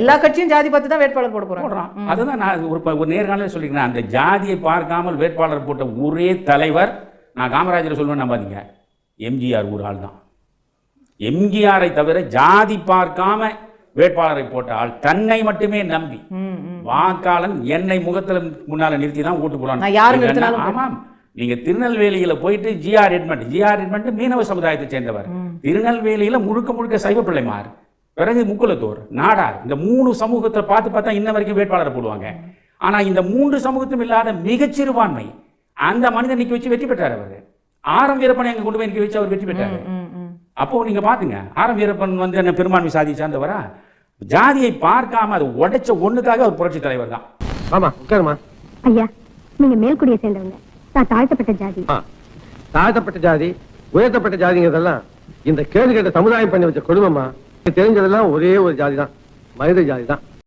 எல்லா கட்சியும் ஜாதி பார்த்து தான் வேட்பாளர் போட போறாங்க. அதுதான் நான் ஒரு ஒரு நேர்காணல சொல்லிக்கிறேன். அந்த ஜாதியை பார்க்காமல் வேட்பாளர் போட்ட ஒரே தலைவர் நான் காமராஜரை சொல்லுவேன் நம்பாதீங்க. எம்ஜிஆர் ஒரு ஆள் தான். எம்ஜிஆரை தவிர ஜாதி பார்க்காம வேட்பாளரை போட்ட ஆள் தன்னை மட்டுமே நம்பி. வாக்காளன் என்னை முகத்துல முன்னால நிறுத்தி தான் ஓட்டு? நிறுத்தினாலும் ஆமாம். நீங்க திருநெல்வேலியில போயிட்டு ஜிஆர் எட்மண்ட் ஜிஆர் எட்மண்ட் மீனவ சமுதாயத்தை சேர்ந்தவர். திருநெல்வேலியில முழுக்க முழுக்க சைவ பிள்ளைமார் பிறகு முக்குலத்தோர் நாடார் இந்த மூணு சமூகத்தை பார்த்து பார்த்தா இன்ன வரைக்கும் வேட்பாளரை போடுவாங்க. ஆனா இந்த மூன்று சமூகத்தும் இல்லாத மிகச்சிறுபான்மை அந்த மனிதன் நிக்க வச்சு வெற்றி பெற்றார் அவர். ஆரம் வீரப்பனை அங்க கொண்டு போய் நிக்க வச்சு அவர் வெற்றி பெற்றாரு. அப்போ நீங்க பாத்துங்க ஆரம் வீரப்பன் வந்து என்ன பெரும்பான்மை சாதி சார்ந்தவரா? ஜாதியை பார்க்காம அதை உடைச்ச ஒண்ணுக்காக அவர் புரட்சி தலைவர் தான். ஆமா உட்காருமா. ஐயா நீங்க மேல்குடியை சேர்ந்தவங்க. நான் தாழ்த்தப்பட்ட ஜாதி. தாழ்த்தப்பட்ட ஜாதி உயர்த்தப்பட்ட ஜாதிங்கிறதெல்லாம் இந்த கேடு கேட்ட சமுதாயம் பண்ணி வச்ச கொடுமைமா எனக்கு தெரிஞ்சதெல்லாம் ஒரே ஒரு ஜாதி தான் மனித ஜாதி தான்